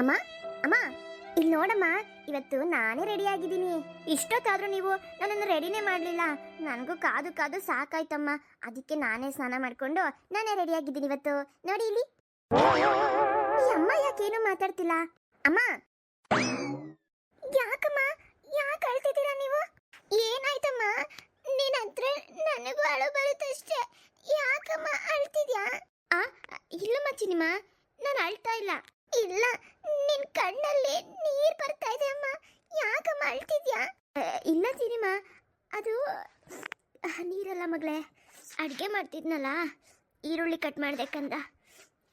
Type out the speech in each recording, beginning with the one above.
ಅಮ್ಮ ಅಮ್ಮ ಇಲ್ಲಿ ನೋಡಮ್ಮ, ಇವತ್ತು ನಾನೇ ರೆಡಿ ಆಗಿದ್ದೀನಿ. ಇಷ್ಟೊತ್ತಾದ್ರೂ ನೀವು ನನ್ನನ್ನು ರೆಡಿನೇ ಮಾಡಲಿಲ್ಲ. ನನಗೂ ಕಾದು ಕಾದು ಸಾಕಾಯ್ತಮ್ಮ. ಅದಕ್ಕೆ ನಾನೇ ಸ್ನಾನ ಮಾಡಿಕೊಂಡು ನಾನೇ ರೆಡಿ ಆಗಿದ್ದೀನಿ ಇವತ್ತು. ನೋಡಿ ಇಲ್ಲಿ. ಈ ಅಮ್ಮ, ಯಾಕೇನು ಮಾತಾಡ್ತಿಲ್ಲ. ಅಮ್ಮ! ಯಾಕಮ್ಮ? ಯಾಕೆ ಅಳ್ತಿದ್ದೀರಾ ನೀವು? ಏನಾಯ್ತಮ್ಮ? ನೀನ್ ಹತ್ರ ನನಗೂ ಅಳು ಬರುತ್ತಷ್ಟೇ ಯಾಕಮ್ಮ ಅಳ್ತಿದ್ಯಾ? ಆ, ಇಲ್ಲಮ್ಮ ಚಿನಿಮ್ಮ ನಾನು ಅಳ್ತಾ ಇಲ್ಲ. ಇಲ್ಲ, ನಿನ್ ಕಣ್ಣಲ್ಲಿ ನೀರ್ ಬರ್ತಾ ಇದೆ ಅಮ್ಮ. ಯಾಕಮ್ಮ ಅಳ್ತಿದ್ಯಾ ಇಲ್ಲ ಸಿನಿಮ ಅದು ನೀರಲ್ಲ ಮಗಳೇ. ಅಡುಗೆ ಮಾಡ್ತಿದ್ನಲ್ಲ, ಈರುಳ್ಳಿ ಕಟ್ ಮಾಡ್ಬೇಕಂದ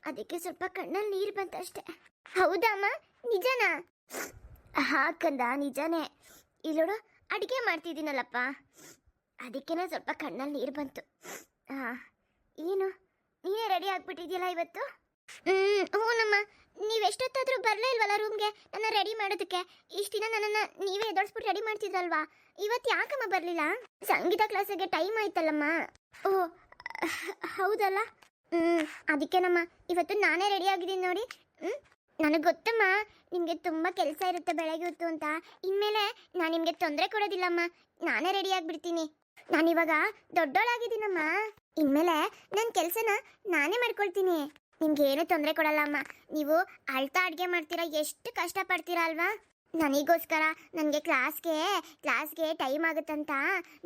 ಅದಕ್ಕೆ ಸ್ವಲ್ಪ ಕಣ್ಣಲ್ಲಿ ನೀರು ಬಂತಷ್ಟೇ. ಹೌದಮ್ಮ, ನಿಜನಾ? ಹಾಕಂದ ನಿಜಾನೆ. ಇಲ್ಲೋಡು ಅಡುಗೆ ಮಾಡ್ತಿದ್ದೀನಲ್ಲಪ್ಪ. ಅದಕ್ಕೇನೆ ಸ್ವಲ್ಪ ಕಣ್ಣಲ್ಲಿ ನೀರು ಬಂತು. ಹಾಂ ಏನು, ನೀನೇ ರೆಡಿ ಆಗ್ಬಿಟ್ಟಿದ್ಯಲ್ಲ ಇವತ್ತು? ಹ್ಞೂ ಎಷ್ಟೊತ್ತಾದರೂ ಬರಲೇ ಇಲ್ವಲ್ಲ ರೂಮ್ಗೆ ನನ್ನ ರೆಡಿ ಮಾಡೋದಕ್ಕೆ. ಇಷ್ಟು ದಿನ ನನ್ನನ್ನು ನೀವೇ ಎದುರಿಸ್ಬಿಟ್ಟು ರೆಡಿ ಮಾಡ್ತಿದ್ರಲ್ವಾ? ಇವತ್ತು ಯಾಕಮ್ಮ ಬರಲಿಲ್ಲ? ಸಂಗೀತ ಕ್ಲಾಸಿಗೆ ಟೈಮ್ ಆಯ್ತಲ್ಲಮ್ಮ. ಓ, ಹೌದಲ್ಲ? ಹ್ಞೂ ಅದಕ್ಕೇನಮ್ಮ. ಇವತ್ತು ನಾನೇ ರೆಡಿ ಆಗಿದ್ದೀನಿ ನೋಡಿ. ಹ್ಞೂ ನನಗೆ ಗೊತ್ತಮ್ಮ, ನಿಮಗೆ ತುಂಬ ಕೆಲಸ ಇರುತ್ತೆ ಬೆಳಗ್ಗೆ ಹೊತ್ತು ಅಂತ. ಇನ್ಮೇಲೆ ನಾನು ನಿಮಗೆ ತೊಂದರೆ ಕೊಡೋದಿಲ್ಲಮ್ಮ. ನಾನೇ ರೆಡಿ ಆಗಿಬಿಡ್ತೀನಿ. ನಾನಿವಾಗ ದೊಡ್ಡೋಳಾಗಿದ್ದೀನಮ್ಮ. ಇನ್ಮೇಲೆ ನನ್ನ ಕೆಲಸನ ನಾನೇ ಮಾಡ್ಕೊಳ್ತೀನಿ. ನಿಮ್ಗೆ ಏನೂ ತೊಂದರೆ ಕೊಡಲ್ಲ ಅಮ್ಮ. ನೀವು ಅಳ್ತಾ ಅಡುಗೆ ಮಾಡ್ತೀರಾ, ಎಷ್ಟು ಕಷ್ಟಪಡ್ತೀರಾ ಅಲ್ವಾ? ನನಗೋಸ್ಕರ ನನಗೆ ಕ್ಲಾಸ್ಗೆ ಕ್ಲಾಸ್ಗೆ ಟೈಮ್ ಆಗುತ್ತಂತ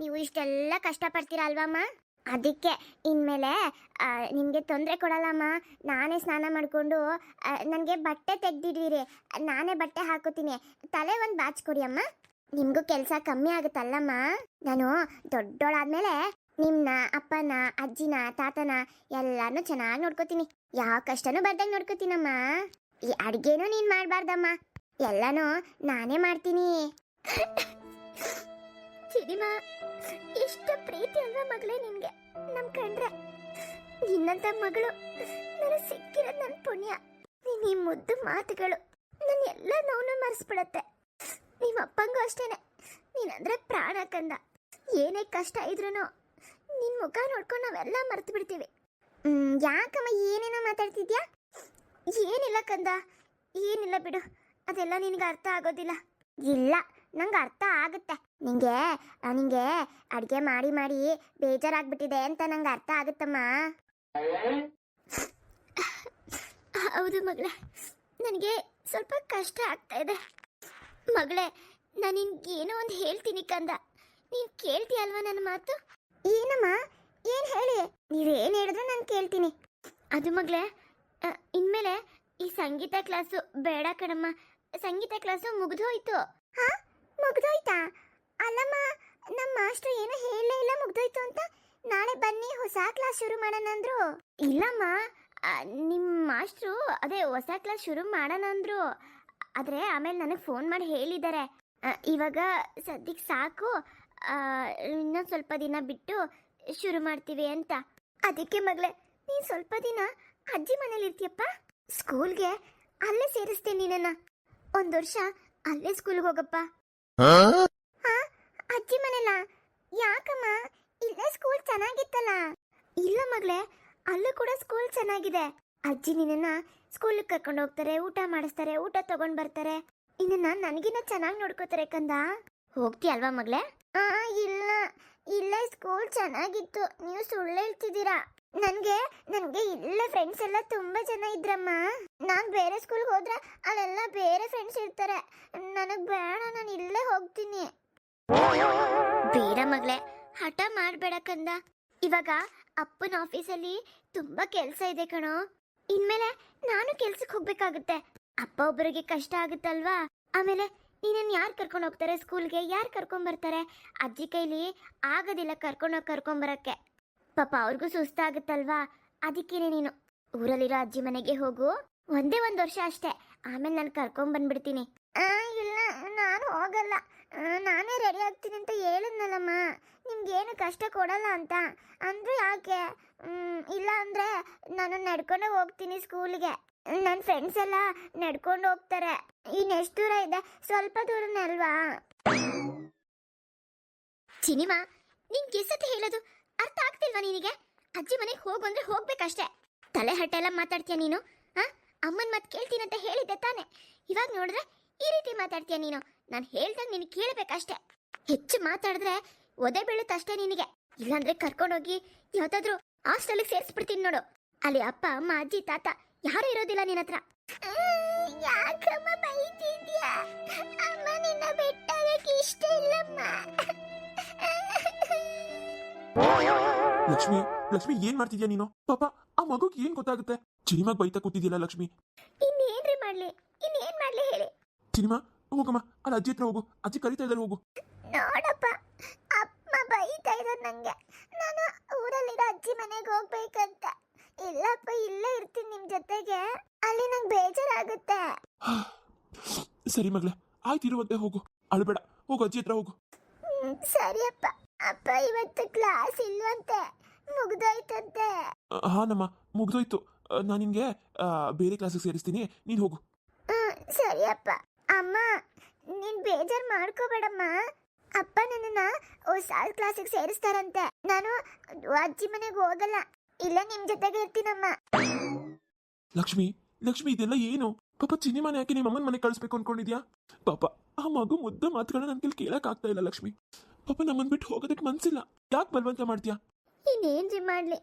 ನೀವು ಇಷ್ಟೆಲ್ಲ ಕಷ್ಟಪಡ್ತೀರಾ ಅಲ್ವಮ್ಮ ಅದಕ್ಕೆ ಇನ್ಮೇಲೆ ನಿಮಗೆ ತೊಂದರೆ ಕೊಡಲ್ಲಮ್ಮ ನಾನೇ ಸ್ನಾನ ಮಾಡಿಕೊಂಡು ನನಗೆ ಬಟ್ಟೆ ತೆಗ್ದಿದ್ದೀರಿ. ನಾನೇ ಬಟ್ಟೆ ಹಾಕೋತೀನಿ. ತಲೆ ಒಂದು ಬಾಚ್ ಕೊಡಿ ಅಮ್ಮ. ನಿಮಗೂ ಕೆಲಸ ಕಮ್ಮಿ ಆಗುತ್ತಲ್ಲಮ್ಮ. ನಾನು ದೊಡ್ಡೋಳಾದ್ಮೇಲೆ ನಿಮ್ಮನ್ನ ಅಪ್ಪನ, ಅಜ್ಜಿನ, ತಾತನ ಎಲ್ಲಾನು ಚೆನ್ನಾಗಿ ನೋಡ್ಕೋತೀನಿ. ಯಾವ ಕಷ್ಟನೂ ಬರ್ದಂಗೆ ನೋಡ್ಕೋತೀನಮ್ಮ. ಈ ಅಡುಗೆನೂ ನೀನು ಮಾಡಬಾರ್ದಮ್ಮ. ಎಲ್ಲನೂ ನಾನೇ ಮಾಡ್ತೀನಿ. ಸಿನಿಮಾ ಎಷ್ಟು ಪ್ರೀತಿ ಅಲ್ವಾ ಮಗಳೇ ನಿನಗೆ? ನಮ್ಮ ಕಂಡ್ರೆ ನಿನ್ನಂತ ಮಗಳು ನನಗೆ ಸಿಕ್ಕಿರೋದು ನನ್ನ ಪುಣ್ಯ. ನೀನ್ ಈ ಮುದ್ದು ಮಾತುಗಳು ನನ್ನ ಎಲ್ಲ ನೋವನ್ನು ಮರೆಸ್ಬಿಡತ್ತೆ. ನಿಮ್ಮ ಅಪ್ಪಂಗೂ ಅಷ್ಟೇನೆ. ನೀನಂದ್ರೆ ಪ್ರಾಣ ಕಂದ. ಏನೇ ಕಷ್ಟ ಇದ್ರೂ ನಿನ್ನ ಮುಖ ನೋಡ್ಕೊಂಡು ನಾವೆಲ್ಲ ಮರ್ತು ಬಿಡ್ತೀವಿ ಯಾಕಮ್ಮ ಏನೇನೋ ಮಾತಾಡ್ತಿದ್ಯಾ? ಏನಿಲ್ಲ ಕಂದ, ಏನಿಲ್ಲ ಬಿಡು. ಅದೆಲ್ಲ ನಿನಗೆ ಅರ್ಥ ಆಗೋದಿಲ್ಲ. ಇಲ್ಲ, ನಂಗೆ ಅರ್ಥ ಆಗುತ್ತೆ. ನಿಂಗೆ ನಿಂಗೆ ಅಡುಗೆ ಮಾಡಿ ಮಾಡಿ ಬೇಜಾರಾಗ್ಬಿಟ್ಟಿದೆ ಅಂತ ನಂಗೆ ಅರ್ಥ ಆಗುತ್ತಮ್ಮ. ಹೌದು ಮಗಳೇ, ನನಗೆ ಸ್ವಲ್ಪ ಕಷ್ಟ ಆಗ್ತಾ ಇದೆ. ಮಗಳೇ, ನಾನು ನಿನ್ಗೇನೋ ಒಂದು ಹೇಳ್ತೀನಿ ಕಂದ. ನೀನು ಕೇಳ್ತೀಯಲ್ವಾ ನನ್ನ ಮಾತು? ಏನಮ್ಮ? ಏನು ಹೇಳಿ? ನೀವೇನು ಹೇಳಿದ್ರು ನಾನು ಕೇಳ್ತೀನಿ. ಅದು ಮಗಳೇ ಇನ್ಮೇಲೆ ಈ ಸಂಗೀತ ಕ್ಲಾಸು ಬೇಡ ಕಣಮ್ಮ. ಸಂಗೀತ ಕ್ಲಾಸು ಮುಗಿದೋಯ್ತು. ಹಾ? ಮುಗ್ದೋಯ್ತಾ? ಅಲ್ಲಮ್ಮ ನಮ್ಮ ಮಾಸ್ಟ್ರು ಏನು ಹೇಳಲೇ ಇಲ್ಲ ಮುಗ್ದೋಯ್ತು ಅಂತ. ನಾಳೆ ಬನ್ನಿ ಹೊಸ ಕ್ಲಾಸ್ ಶುರು ಮಾಡೋಣ ಅಂದ್ರು. ಇಲ್ಲಮ್ಮ ನಿಮ್ಮ ಮಾಸ್ಟ್ರು ಅದೇ ಹೊಸ ಕ್ಲಾಸ್ ಶುರು ಮಾಡೋಣ ಅಂದ್ರು. ಆದರೆ ಆಮೇಲೆ ನನಗೆ ಫೋನ್ ಮಾಡಿ ಹೇಳಿದ್ದಾರೆ. ಇವಾಗ ಸದ್ಯಕ್ಕೆ ಸಾಕು. ಇನ್ನೊಂದು ಸ್ವಲ್ಪ ದಿನ ಬಿಟ್ಟು ಶುರು ಮಾಡ್ತೀವಿ ಅಂತ. ಅದಕ್ಕೆ ಮಗಳೇ ನೀನು ಸ್ವಲ್ಪ ದಿನ ಅಜ್ಜಿ ಮನೇಲಿ ಇರ್ತೀಯಪ್ಪ? ಸ್ಕೂಲ್ಗೆ ಅಲ್ಲೇ ಸೇರಿಸ್ತೀನಿ ನಿನ್ನ ಒಂದು ವರ್ಷ ಅಲ್ಲೇ ಸ್ಕೂಲ್ಗೆ ಹೋಗಪ್ಪ. ಹಾ? ಅಜ್ಜಿ ಮನೆಲ್ಲ ಯಾಕಮ್ಮ? ಇಲ್ಲೇ ಸ್ಕೂಲ್ ಚೆನ್ನಾಗಿತ್ತಲ್ಲ. ಇಲ್ಲ ಮಗಳೇ ಅಲ್ಲೂ ಕೂಡ ಸ್ಕೂಲ್ ಚೆನ್ನಾಗಿದೆ. ಅಜ್ಜಿ ನಿನ್ನ ಸ್ಕೂಲಿಗೆ ಕರ್ಕೊಂಡು ಹೋಗ್ತಾರೆ ಊಟ ಮಾಡಿಸ್ತಾರೆ ಊಟ ತಗೊಂಡ್ ಬರ್ತಾರೆ. ಇನ್ನ ನನಗಿನ್ನ ಚೆನ್ನಾಗಿ ನೋಡ್ಕೋತಾರೆ ಕಂದ? ಹೋಗ್ತೀಯಲ್ವಾ ಮಗಳೇ? ಆ, ಇಲ್ಲ. ಇಲ್ಲೇ ಸ್ಕೂಲ್ ಚೆನ್ನಾಗಿತ್ತು. ನೀವು ಸುಳ್ಳು ಹೇಳ್ತಿದ್ದೀರಾ? ನನಗೆ ನನಗೆ ಇಲ್ಲೇ ಫ್ರೆಂಡ್ಸ್ ಎಲ್ಲ ತುಂಬಾ ಜನ ಇದ್ರಮ್ಮ. ನಾನು ಬೇರೆ ಸ್ಕೂಲ್ಗೆ ಹೋದ್ರೆ ಅಲ್ಲೆಲ್ಲ ಬೇರೆ ಫ್ರೆಂಡ್ಸ್ ಇರ್ತಾರೆ. ನನಗೆ ಬೇಡ, ನಾನು ಇಲ್ಲೇ ಹೋಗ್ತೀನಿ. ಬೇಡ ಮಗಳೇ, ಹಠ ಮಾಡಬೇಡ ಕಂದ. ಇವಾಗ ಅಪ್ಪನ ಆಫೀಸಲ್ಲಿ ತುಂಬಾ ಕೆಲಸ ಇದೆ ಕಣೋ. ಇನ್ಮೇಲೆ ನಾನು ಕೆಲ್ಸಕ್ಕೆ ಹೋಗ್ಬೇಕಾಗುತ್ತೆ. ಅಪ್ಪ ಒಬ್ಬರಿಗೆ ಕಷ್ಟ ಆಗುತ್ತಲ್ವಾ? ಆಮೇಲೆ ನೀನನ್ನು ಯಾರು ಕರ್ಕೊಂಡು ಹೋಗ್ತಾರೆ ಸ್ಕೂಲ್ಗೆ ಯಾರು ಕರ್ಕೊಂಬರ್ತಾರೆ ಅಜ್ಜಿ ಕೈಲಿ ಆಗೋದಿಲ್ಲ ಕರ್ಕೊಂಡೋಗಿ ಕರ್ಕೊಂಬರೋಕ್ಕೆ ಪಾಪ ಅವ್ರಿಗೂ ಸುಸ್ತಾಗುತ್ತಲ್ವಾ? ಅದಕ್ಕೇನೆ ನೀನು. ಊರಲ್ಲಿರೋ ಅಜ್ಜಿ ಮನೆಗೆ ಹೋಗು. ಒಂದೇ ಒಂದು ವರ್ಷ ಅಷ್ಟೇ. ಆಮೇಲೆ ನಾನು ಕರ್ಕೊಂಬಂದ್ಬಿಡ್ತೀನಿ ಇಲ್ಲ, ನಾನು ಹೋಗಲ್ಲ. ನಾನೇ ರೆಡಿ ಆಗ್ತೀನಿ ಅಂತ ಹೇಳಿದ್ನಲ್ಲಮ್ಮ. ನಿಮ್ಗೇನು ಕಷ್ಟ ಕೊಡಲ್ಲ ಅಂತ. ಅಂದ್ರೆ ಯಾಕೆ? ಇಲ್ಲ ಅಂದ್ರೆ ನಾನು ನಡ್ಕೊಂಡೇ ಹೋಗ್ತೀನಿ ಸ್ಕೂಲ್ಗೆ ನನ್ನ ಫ್ರೆಂಡ್ಸ್ ಎಲ್ಲ ನಡ್ಕೊಂಡು ಹೋಗ್ತಾರೆ. ಇನ್ನು ಎಷ್ಟು ದೂರ ಇದೆ? ಸ್ವಲ್ಪ ದೂರನೇ ಅಲ್ವಾ? ಸಿನಿಮಾ ನಿನ್ ಗೆಸತಿ ಹೇಳೋದು ಅರ್ಥ ಆಗ್ತಿಲ್ವಾ ನಿನಗೆ? ಅಜ್ಜಿ ಮನೆಗೆ ಹೋಗು ಅಂದ್ರೆ ಹೋಗ್ಬೇಕಷ್ಟೇ. ತಲೆ ಹಟ್ಟೆಲ್ಲ ಮಾತಾಡ್ತೀಯ ನೀನು? ಹಾ ಅಮ್ಮನ ಮಾತು ಅಂತ ಹೇಳಿದ್ದೆ ತಾನೆ. ಇವಾಗ ನೋಡಿದ್ರೆ ಈ ರೀತಿ ಮಾತಾಡ್ತೀಯ ನೀನು? ನಾನು ಹೇಳ್ದಾಗ ನೀನು ಕೇಳಬೇಕಷ್ಟೇ. ಹೆಚ್ಚು ಮಾತಾಡಿದ್ರೆ ಒದೆ ಬೀಳುತ್ತಷ್ಟೇ ನಿನಗೆ. ಇಲ್ಲಾಂದ್ರೆ ಕರ್ಕೊಂಡೋಗಿ ಯಾವ್ದಾದ್ರು ಹಾಸ್ಟೆಲ್ಗೆ ಸೇರಿಸ್ಬಿಡ್ತೀನಿ ನೋಡು. ಅಲ್ಲಿ ಅಪ್ಪ, ಅಮ್ಮ, ಅಜ್ಜಿ, ತಾತ ಯಾರು ಇರೋದಿಲ್ಲ ನಿನ್ನ ಹತ್ರ. ಯಾಕಮ್ಮ ಬೈತಿದ್ಯಾ? ಅಮ್ಮ ನಿನ್ನ ಬೆಟ್ಟಾಗಕ್ಕೆ ಇಷ್ಟ ಇಲ್ಲಮ್ಮ. ಲಕ್ಷ್ಮಿ ಲಕ್ಷ್ಮಿ ಏನ್ ಮಾಡ್ತಿದ್ಯಾ ನೀನು? ಪಾಪ ಆ ಮಗುಗ್ ಏನ್ ಗೊತ್ತಾಗುತ್ತೆ? ಚಿನಿಮಾಗ್ ಬೈತಾ ಕೂತಿದ್ಯಲ್ಲ ಲಕ್ಷ್ಮಿ? ಇನ್ನೇನ್ರಿ ಮಾಡ್ಲಿ? ಇನ್ನೇನ್ ಮಾಡ್ಲಿ ಹೇಳಿ? ಚಿನಿಮಾ ಹೋಗಮ್ಮ ಅಲ್ಲ ಅಜ್ಜಿ ಹತ್ರ ಹೋಗು. ಅಜ್ಜಿ ಕರಿತಾ ಇದ್ದಾರೆ ಹೋಗು. ನೋಡಪ್ಪ ಅಮ್ಮ ಬೈತಾ ಇರೋದು ನಂಗೆ. ನಾನು ಊರಲ್ಲಿರೋ ಅಜ್ಜಿ ಮನೆಗೆ ಹೋಗ್ಬೇಕಂತ. ಇಲ್ಲಪ್ಪ ಇಲ್ಲೇ ಇರ್ತೀನಿ ನಿಮ್ ಜೊತೆಗೆ. ಅಲ್ಲಿ ನಂಗೆ ಬೇಜಾರಾಗುತ್ತೆ. ಸರಿ ಮಗ್ಲೆ ಆಯ್ತು ಇರುವಂತೆ ಹೋಗು. ಅಳ್ಬೇಡ ಹೋಗು ಅಜ್ಜಿ ಹತ್ರ ಹೋಗು. ಸರಿ ಅಪ್ಪ. ಅಪ್ಪ ಇವತ್ತು ಕ್ಲಾಸ್ ಇಲ್ವಂತೆ. ಮುಗ್ದೋಯ್ತಂತೆ. ಹಾನಮ್ಮ ಹಾ ನಮ್ಮ ಮುಗ್ದೋಯ್ತು. ನಾನು ನಿನ್ಗೆ ಆ, ಬೇರೆ ಕ್ಲಾಸಿಗೆ ಸೇರಿಸ್ತೀನಿ. ನೀನು ಹೋಗು. ಸರಿ ಅಪ್ಪ. ಅಮ್ಮ ನೀನ್ ಬೇಜಾರ್ ಮಾಡ್ಕೋಬೇಡಮ್ಮ. ಅಪ್ಪ ನನ್ನನ್ನ ಹೊಸ ಕ್ಲಾಸಿಗೆ ಸೇರಿಸ್ತಾರಂತೆ. ನಾನು ಅಜ್ಜಿ ಮನೆಗೆ ಹೋಗಲ್ಲ. ಇಲ್ಲ ನಿಮ್ ಜೊತೆಗೆ ಇರ್ತೀನಮ್ಮ. ಲಕ್ಷ್ಮಿ ಲಕ್ಷ್ಮಿ ಇದೆಲ್ಲ ಏನು? ಪಾಪ ಚಿನ್ನಿ ಮನೆ ಹಾಕಿ ನಿಮ್ಮ ಅಮ್ಮನ ಮನೆ ಕಳಿಸ್ಬೇಕು ಅನ್ಕೊಂಡಿದ್ಯಾ? ಪಾಪ ಆ ಮಗು ಮುದ್ದ ಮಾತುಗಳನ್ನ ನನ್ ಕೈಲಿ ಕೇಳಕ್ ಆಗ್ತಾ ಇಲ್ಲ ಲಕ್ಷ್ಮಿ. ಪಾಪ ನಮ್ಮನ್ ಬಿಟ್ಟು ಹೋಗೋದಕ್ಕೆ ಮನ್ಸಿಲ್ಲ. ಯಾಕೆ ಬಲವಂತ ಮಾಡ್ತೀಯಾ? ಇನ್ನೇನ್ರಿ ಮಾಡ್ಲಿ?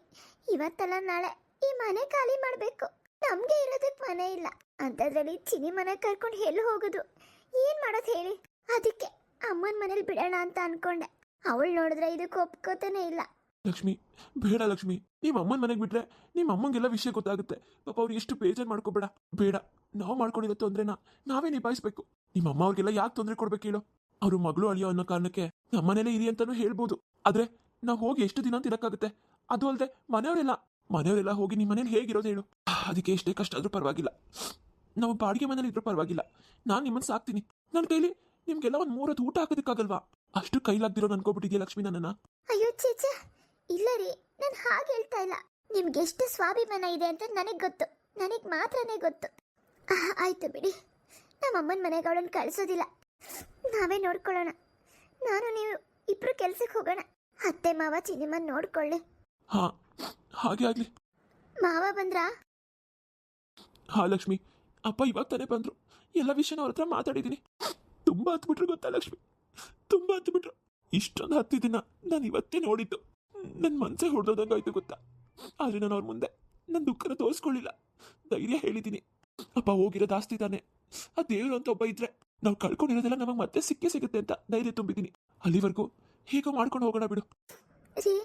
ಇವತ್ತಲ್ಲ ನಾಳೆ ಈ ಮನೆ ಖಾಲಿ ಮಾಡ್ಬೇಕು. ನಮ್ಗೆ ಇರೋದಕ್ ಮನೆ ಇಲ್ಲ. ಅಂತದ್ರಲ್ಲಿ ಚಿನಿ ಮನೆ ಕರ್ಕೊಂಡು ಎಲ್ಲಿ ಹೋಗೋದು? ಏನ್ ಮಾಡೋದು ಹೇಳಿ? ಅದಕ್ಕೆ ಅಮ್ಮನ ಮನೇಲಿ ಬಿಡೋಣ ಅಂತ ಅನ್ಕೊಂಡೆ. ಅವಳು ನೋಡಿದ್ರೆ ಇದಕ್ಕೆ ಒಪ್ಕೋತಾನೆ ಇಲ್ಲ. ಲಕ್ಷ್ಮಿ, ಬೇಡ ಲಕ್ಷ್ಮಿ, ನಿಮ್ಮ ಅಮ್ಮನ ಮನೆಗೆ ಬಿಟ್ರೆ ನಿಮ್ಮ ಅಮ್ಮಂಗೆಲ್ಲ ವಿಷಯ ಗೊತ್ತಾಗುತ್ತೆ. ಪಾಪ ಅವ್ರು ಎಷ್ಟು ಬೇಜಾರು ಮಾಡ್ಕೋಬೇಡ. ಬೇಡ, ನಾವು ಮಾಡ್ಕೊಂಡಿರೋ ತೊಂದ್ರೆನ ನಾವೇ ನಿಭಾಯಿಸ್ಬೇಕು. ನಿಮ್ಮ ಅಮ್ಮ ಅವ್ರಿಗೆಲ್ಲ ಯಾಕೆ ತೊಂದರೆ ಕೊಡ್ಬೇಕು ಹೇಳು? ಅವರು ಮಗಳು ಅಳಿಯೋ ಅನ್ನೋ ಕಾರಣಕ್ಕೆ ನಮ್ಮನೇಲೆ ಇರಿ ಅಂತಾನೂ ಹೇಳ್ಬೋದು. ಆದ್ರೆ ನಾವು ಹೋಗಿ ಎಷ್ಟು ದಿನ ಅಂತ ಅದು ಅಲ್ಲದೆ ಮನೆಯವರೆಲ್ಲ ಮನೆಯವರೆಲ್ಲ ಹೋಗಿ ನಿಮ್ಮ ಮನೇಲಿ ಹೇಗಿರೋದು ಹೇಳು. ಅದಕ್ಕೆ ಎಷ್ಟೇ ಕಷ್ಟ ಆದ್ರೂ ಪರವಾಗಿಲ್ಲ. ನಾವು ಬಾಡಿಗೆ ಮನೇಲಿ ಇದ್ರೂ ಪರವಾಗಿಲ್ಲ. ನಾನು ನಿಮ್ಮನ್ನ ಸಾಕ್ತೀನಿ. ನನ್ನ ಕೈಲಿ ನಿಮ್ಗೆಲ್ಲ ಒಂದು ಮೂರತ್ತು ಊಟ ಹಾಕೋದಕ್ಕಾಗಲ್ವಾ? ಅಷ್ಟು ಕೈಲಾಗ್ದಿರೋ ಅನ್ಕೋಬಿಟ್ಟಿದ್ಯಾ ಲಕ್ಷ್ಮಿ ನನ್ನ ಅಯ್ಯೋ ಚೇಚೆ ಇಲ್ಲ ರೀ ನಾನು ಹಾಗೆ ಹೇಳ್ತಾ ಇಲ್ಲ. ನಿಮ್ಗೆ ಎಷ್ಟು ಸ್ವಾಭಿಮಾನ ಇದೆ ಅಂತ ನನಗೆ ಗೊತ್ತು. ನನಗೆ ಮಾತ್ರನೇ ಗೊತ್ತು. ಆಯ್ತು ಬಿಡಿ. ನಮ್ಮಮ್ಮನ ಮನೆಗೆ ಅವಳನ್ನು ಕಳಿಸೋದಿಲ್ಲ. ನಾವೇ ನೋಡ್ಕೊಳ್ಳೋಣ. ನಾನು ನೀವು ಇಬ್ರು ಕೆಲ್ಸಕ್ಕೆ ಹೋಗೋಣ. ಅತ್ತೆ ಮಾವ ಚಿನಿಮನ್ ನೋಡ್ಕೊಳ್ಳಿ. ಹಾ ಹಾಗೆ ಆಗ್ಲಿ. ಮಾವ ಬಂದ್ರಾ? ಹಾ ಲಕ್ಷ್ಮಿ. ಅಪ್ಪ ಇವಾಗ ತಾನೇ ಬಂದ್ರು. ಎಲ್ಲ ವಿಷಯನ ಅವ್ರ ಹತ್ರ ಮಾತಾಡಿದ್ದೀನಿ ತುಂಬಾ ಹತ್ಬಿಟ್ರು ಗೊತ್ತಾ ಲಕ್ಷ್ಮಿ? ತುಂಬಾ ಹತ್ಬಿಟ್ರು ಇಷ್ಟೊಂದು ಹತ್ತಿದಿನ ನಾನು ಇವತ್ತೇ ನೋಡಿದ್ದು. ನನ್ನ ಮನಸ್ಸೇ ಹೊಡೆದೋದಂಗಾಯ್ತು ಗೊತ್ತಾ? ಆದರೆ ನಾನು ಅವ್ರ ಮುಂದೆ ನನ್ನ ದುಃಖನ ತೋರಿಸ್ಕೊಳ್ಳಿಲ್ಲ. ಧೈರ್ಯ ಹೇಳಿದ್ದೀನಿ ಅಪ್ಪ ಹೋಗಿರೋದು ಆಸ್ತಿ ತಾನೆ. ಆ ದೇವರು ಅಂತ ಒಬ್ಬ ಇದ್ರೆ ನಾವು ಕಳ್ಕೊಂಡಿರೋದೆಲ್ಲ ನಮಗೆ ಮತ್ತೆ ಸಿಕ್ಕೇ ಸಿಗುತ್ತೆ ಅಂತ ಧೈರ್ಯ ತುಂಬಿದ್ದೀನಿ ಅಲ್ಲಿವರೆಗೂ ಹೇಗೋ ಮಾಡ್ಕೊಂಡು ಹೋಗೋಣ ಬಿಡು. ರೀ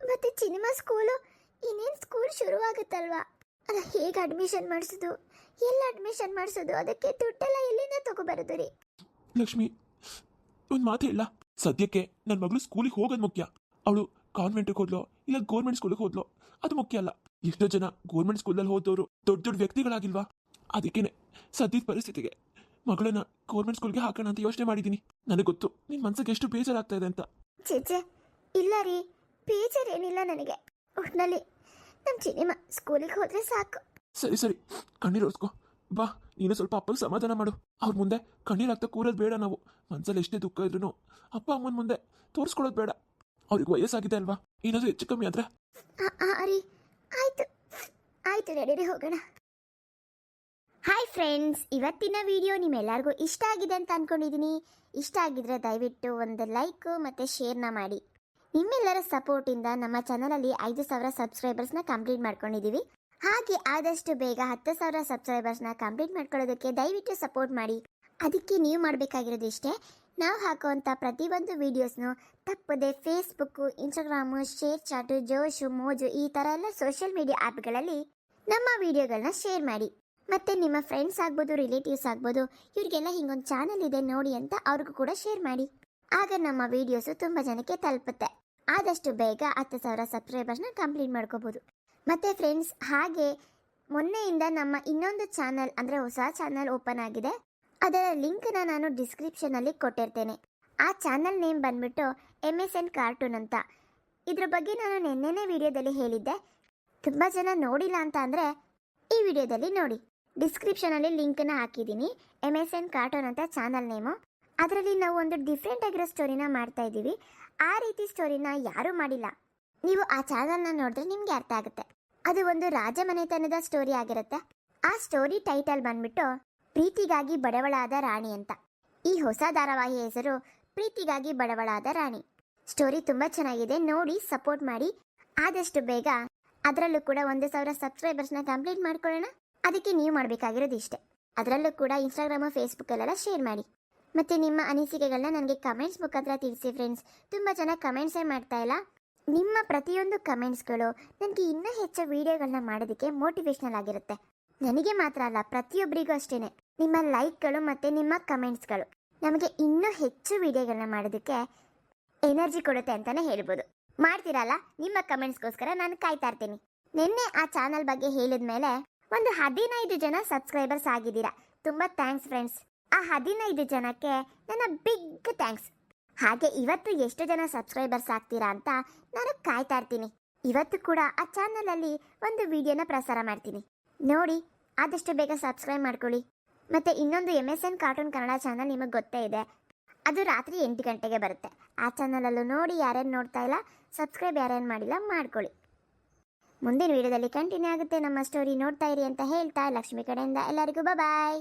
ಮತ್ತೆ ಸಿನಿಮಾ ಸ್ಕೂಲು ಇನ್ನೇನು ಸ್ಕೂಲ್ ಶುರುವಾಗುತ್ತಲ್ವಾ? ಅಲ್ಲ ಹೇಗೆ ಅಡ್ಮಿಷನ್ ಮಾಡಿಸೋದು? ಎಲ್ಲ ಅಡ್ಮಿಷನ್ ಮಾಡಿಸೋದು? ಅದಕ್ಕೆ ದುಡ್ಡೆಲ್ಲ ಎಲ್ಲಿಂದ ತಗೋಬರೋದು ರೀ? ಲಕ್ಷ್ಮಿ ಒಂದು ಮಾತು ಇಲ್ಲ ಸದ್ಯಕ್ಕೆ ನನ್ನ ಮಗಳು ಸ್ಕೂಲಿಗೆ ಹೋಗೋದು ಮುಖ್ಯ. ಅವಳು ಕಾನ್ವೆಂಟ್ಗೆ ಹೋದ್ಲೋ ಇಲ್ಲ ಗೌರ್ಮೆಂಟ್ ಸ್ಕೂಲಿಗೆ ಹೋದ್ಲೋ ಅದು ಮುಖ್ಯ ಅಲ್ಲ. ಎಷ್ಟೋ ಜನ ಗೌರ್ಮೆಂಟ್ ಸ್ಕೂಲಲ್ಲಿ ಹೋದವರು ದೊಡ್ಡ ದೊಡ್ಡ ವ್ಯಕ್ತಿಗಳಾಗಿಲ್ವಾ? ಅದಕ್ಕೇನೆ ಸದ್ಯದ ಪರಿಸ್ಥಿತಿಗೆ ಮಗಳನ್ನ ಗೌರ್ಮೆಂಟ್ ಸ್ಕೂಲ್ಗೆ ಹಾಕೋಣ ಅಂತ ಯೋಚನೆ ಮಾಡಿದ್ದೀನಿ. ನನಗೆ ಗೊತ್ತು ನಿನ್ನ ಮನ್ಸಿಗೆ ಎಷ್ಟು ಬೇಜಾರಾಗ್ತಾ ಇದೆ ಅಂತ. ಚೇಚೆ ಇಲ್ಲ ರೀ ಬೇಜಾರೇನಿಲ್ಲ ನನಗೆ. ಒಟ್ನಲ್ಲಿ ನಮ್ಮ ಸಿನಿಮಾ ಸ್ಕೂಲಿಗೆ ಹೋದ್ರೆ ಸಾಕು. ಸರಿ ಸರಿ ಕಣ್ಣೀರು ಒರೆಸ್ಕೊ. ಬಾ ನೀನು ಸ್ವಲ್ಪ ಅಪ್ಪಗೆ ಸಮಾಧಾನ ಮಾಡು. ಅವ್ರ ಮುಂದೆ ಕಣ್ಣೀರಾಗ್ತಾ ಕೂರೋದು ಬೇಡ ನಾವು. ಮನ್ಸಲ್ಲಿ ಎಷ್ಟೇ ದುಃಖ ಇದ್ರು ಅಪ್ಪ ಅಮ್ಮನ ಮುಂದೆ ತೋರಿಸ್ಕೊಳ್ಳೋದು ಬೇಡ. ಅವ್ರಿಗೆ ವಯಸ್ಸಾಗಿದೆ ಅಲ್ವಾ? ಏನಾದರೂ ಹೆಚ್ಚು ಕಮ್ಮಿ ಆದ್ರೆ? ರೀ. ಆಯ್ತು. ಆಯ್ತು ನಡೀರಿ ಹೋಗೋಣ. ಹಾಯ್ ಫ್ರೆಂಡ್ಸ್ ಇವತ್ತಿನ ವಿಡಿಯೋ ನಿಮ್ಮೆಲ್ಲರಿಗೂ ಇಷ್ಟ ಆಗಿದೆ ಅಂತ ಅನ್ಕೊಂಡಿದ್ದೀನಿ ಇಷ್ಟ ಆಗಿದ್ರೆ ದಯವಿಟ್ಟು ಒಂದು ಲೈಕ್ ಮತ್ತು ಶೇರ್ನ ಮಾಡಿ. ನಿಮ್ಮೆಲ್ಲರ ಸಪೋರ್ಟಿಂದ ನಮ್ಮ ಚಾನಲಲ್ಲಿ ಐದು ಸಾವಿರ ಸಬ್ಸ್ಕ್ರೈಬರ್ಸ್ನ ಕಂಪ್ಲೀಟ್ ಮಾಡ್ಕೊಂಡಿದ್ದೀವಿ ಹಾಗೆ ಆದಷ್ಟು ಬೇಗ ಹತ್ತು ಸಾವಿರ ಸಬ್ಸ್ಕ್ರೈಬರ್ಸ್ನ ಕಂಪ್ಲೀಟ್ ಮಾಡ್ಕೊಳ್ಳೋದಕ್ಕೆ ದಯವಿಟ್ಟು ಸಪೋರ್ಟ್ ಮಾಡಿ. ಅದಕ್ಕೆ ನೀವು ಮಾಡಬೇಕಾಗಿರೋದು ಇಷ್ಟೇ. ನಾವು ಹಾಕುವಂಥ ಪ್ರತಿಯೊಂದು ವೀಡಿಯೋಸ್ನು ತಪ್ಪದೆ Facebook Instagram ShareChat Josh Moj ಈ ಥರ ಎಲ್ಲ ಸೋಷಿಯಲ್ ಮೀಡಿಯಾ ಆ್ಯಪ್ಗಳಲ್ಲಿ ನಮ್ಮ ವಿಡಿಯೋಗಳನ್ನ ಶೇರ್ ಮಾಡಿ. ಮತ್ತು ನಿಮ್ಮ ಫ್ರೆಂಡ್ಸ್ ಆಗ್ಬೋದು ರಿಲೇಟಿವ್ಸ್ ಆಗ್ಬೋದು, ಇವರಿಗೆಲ್ಲ ಹಿಂಗೊಂದು ಚಾನಲ್ ಇದೆ ನೋಡಿ ಅಂತ ಅವ್ರಿಗೂ ಕೂಡ ಶೇರ್ ಮಾಡಿ. ಆಗ ನಮ್ಮ ವೀಡಿಯೋಸು ತುಂಬ ಜನಕ್ಕೆ ತಲುಪುತ್ತೆ. ಆದಷ್ಟು ಬೇಗ ಹತ್ತು ಸಾವಿರ ಸಬ್ಸ್ಕ್ರೈಬರ್ಸ್ನ ಕಂಪ್ಲೀಟ್ ಮಾಡ್ಕೋಬೋದು. ಮತ್ತು ಫ್ರೆಂಡ್ಸ್ ಹಾಗೆ ಮೊನ್ನೆಯಿಂದ ನಮ್ಮ ಇನ್ನೊಂದು ಚಾನಲ್ ಅಂದರೆ ಹೊಸ ಚಾನಲ್ ಓಪನ್ ಆಗಿದೆ. ಅದರ ಲಿಂಕ್ನ ನಾನು ಡಿಸ್ಕ್ರಿಪ್ಷನಲ್ಲಿ ಕೊಟ್ಟಿರ್ತೇನೆ. ಆ ಚಾನಲ್ ನೇಮ್ ಬಂದ್ಬಿಟ್ಟು ಎಂ ಎಸ್ ಎನ್ ಕಾರ್ಟೂನ್ ಅಂತ. ಇದ್ರ ಬಗ್ಗೆ ನಾನು ನಿನ್ನೆನೇ ವಿಡಿಯೋದಲ್ಲಿ ಹೇಳಿದ್ದೆ. ತುಂಬ ಜನ ನೋಡಿಲ್ಲ ಅಂತ ಅಂದರೆ ಈ ವಿಡಿಯೋದಲ್ಲಿ ನೋಡಿ. ಡಿಸ್ಕ್ರಿಪ್ಷನಲ್ಲಿ ಲಿಂಕನ್ನು ಹಾಕಿದ್ದೀನಿ. ಎಂ ಎಸ್ ಎನ್ ಕಾರ್ಟೂನ್ ಅಂತ ಚಾನಲ್ ನೇಮು. ಅದರಲ್ಲಿ ನಾವು ಒಂದು ಡಿಫ್ರೆಂಟ್ ಆಗಿರೋ ಸ್ಟೋರಿನ ಮಾಡ್ತಾ ಇದ್ದೀವಿ. ಆ ರೀತಿ ಸ್ಟೋರಿನ ಯಾರೂ ಮಾಡಿಲ್ಲ. ನೀವು ಆ ಚಾನಲ್ನ ನೋಡಿದ್ರೆ ನಿಮಗೆ ಅರ್ಥ ಆಗುತ್ತೆ. ಅದು ಒಂದು ರಾಜ ಮನೆತನದ ಸ್ಟೋರಿ ಆಗಿರುತ್ತೆ. ಆ ಸ್ಟೋರಿ ಟೈಟಲ್ ಬಂದ್ಬಿಟ್ಟು ಪ್ರೀತಿಗಾಗಿ ಬಡವಳಾದ ರಾಣಿ ಅಂತ. ಈ ಹೊಸ ಧಾರಾವಾಹಿ ಹೆಸರು ಪ್ರೀತಿಗಾಗಿ ಬಡವಳಾದ ರಾಣಿ. ಸ್ಟೋರಿ ತುಂಬಾ ಚೆನ್ನಾಗಿದೆ, ನೋಡಿ ಸಪೋರ್ಟ್ ಮಾಡಿ. ಆದಷ್ಟು ಬೇಗ ಅದರಲ್ಲೂ ಕೂಡ ಒಂದು ಸಾವಿರ ಸಬ್ಸ್ಕ್ರೈಬರ್ಸ್ನ ಕಂಪ್ಲೀಟ್ ಮಾಡ್ಕೊಳ್ಳೋಣ. ಅದಕ್ಕೆ ನೀವು ಮಾಡಬೇಕಾಗಿರೋದು ಇಷ್ಟೇ. ಅದರಲ್ಲೂ ಕೂಡ ಇನ್ಸ್ಟಾಗ್ರಾಮು ಫೇಸ್ಬುಕ್ಕಲ್ಲೆಲ್ಲ ಶೇರ್ ಮಾಡಿ. ಮತ್ತೆ ನಿಮ್ಮ ಅನಿಸಿಕೆಗಳನ್ನ ನನಗೆ ಕಮೆಂಟ್ಸ್ ಮುಖಾಂತರ ತಿಳಿಸಿ ಫ್ರೆಂಡ್ಸ್ ತುಂಬ ಜನ ಕಮೆಂಟ್ಸೇ ಮಾಡ್ತಾ ಇಲ್ಲ. ನಿಮ್ಮ ಪ್ರತಿಯೊಂದು ಕಮೆಂಟ್ಸ್ಗಳು ನನಗೆ ಇನ್ನೂ ಹೆಚ್ಚು ವಿಡಿಯೋಗಳನ್ನ ಮಾಡೋದಕ್ಕೆ ಮೋಟಿವೇಶ್ನಲ್ ಆಗಿರುತ್ತೆ. ನನಗೆ ಮಾತ್ರ ಅಲ್ಲ ಪ್ರತಿಯೊಬ್ಬರಿಗೂ ಅಷ್ಟೇನೆ. ನಿಮ್ಮ ಲೈಕ್ಗಳು ಮತ್ತು ನಿಮ್ಮ ಕಮೆಂಟ್ಸ್ಗಳು ನಮಗೆ ಇನ್ನೂ ಹೆಚ್ಚು ವಿಡಿಯೋಗಳನ್ನ ಮಾಡೋದಕ್ಕೆ ಎನರ್ಜಿ ಕೊಡುತ್ತೆ ಅಂತಲೇ ಹೇಳ್ಬೋದು. ಮಾಡ್ತೀರಲ್ಲ? ನಿಮ್ಮ ಕಮೆಂಟ್ಸ್ಗೋಸ್ಕರ ನಾನು ಕಾಯ್ತಾ ಇರ್ತೀನಿ. ನಿನ್ನೆ ಆ ಚಾನಲ್ ಬಗ್ಗೆ ಹೇಳಿದ ಮೇಲೆ ಒಂದು ಹದಿನೈದು ಜನ ಸಬ್ಸ್ಕ್ರೈಬರ್ಸ್ ಆಗಿದ್ದೀರಾ. ತುಂಬ ಥ್ಯಾಂಕ್ಸ್ ಫ್ರೆಂಡ್ಸ್. ಆ ಹದಿನೈದು ಜನಕ್ಕೆ ನನ್ನ ಬಿಗ್ ಥ್ಯಾಂಕ್ಸ್. ಹಾಗೆ ಇವತ್ತು ಎಷ್ಟು ಜನ ಸಬ್ಸ್ಕ್ರೈಬರ್ಸ್ ಆಗ್ತೀರಾ ಅಂತ ನಾನು ಕಾಯ್ತಾ ಇರ್ತೀನಿ. ಇವತ್ತು ಕೂಡ ಆ ಚಾನಲಲ್ಲಿ ಒಂದು ವಿಡಿಯೋನ ಪ್ರಸಾರ ಮಾಡ್ತೀನಿ. ನೋಡಿ, ಆದಷ್ಟು ಬೇಗ ಸಬ್ಸ್ಕ್ರೈಬ್ ಮಾಡ್ಕೊಳ್ಳಿ. ಮತ್ತೆ ಇನ್ನೊಂದು M S N cartoon Kannada channel ನಿಮಗೆ ಗೊತ್ತೇ ಇದೆ. ಅದು ರಾತ್ರಿ ಎಂಟು ಗಂಟೆಗೆ ಬರುತ್ತೆ. ಆ ಚಾನಲಲ್ಲೂ ನೋಡಿ ಯಾರ್ಯಾರು ನೋಡ್ತಾ ಇಲ್ಲ ಸಬ್ಸ್ಕ್ರೈಬ್ ಯಾರ್ಯಾರು ಮಾಡಿಲ್ಲ ಮಾಡ್ಕೊಳ್ಳಿ. ಮುಂದಿನ ವಿಡಿಯೋದಲ್ಲಿ ಕಂಟಿನ್ಯೂ ಆಗುತ್ತೆ ನಮ್ಮ ಸ್ಟೋರಿ ನೋಡ್ತಾ ಇರಿ ಅಂತ ಹೇಳ್ತಾ ಲಕ್ಷ್ಮಿ ಕಡೆಯಿಂದ. ಎಲ್ಲರಿಗೂ ಬಾಯ್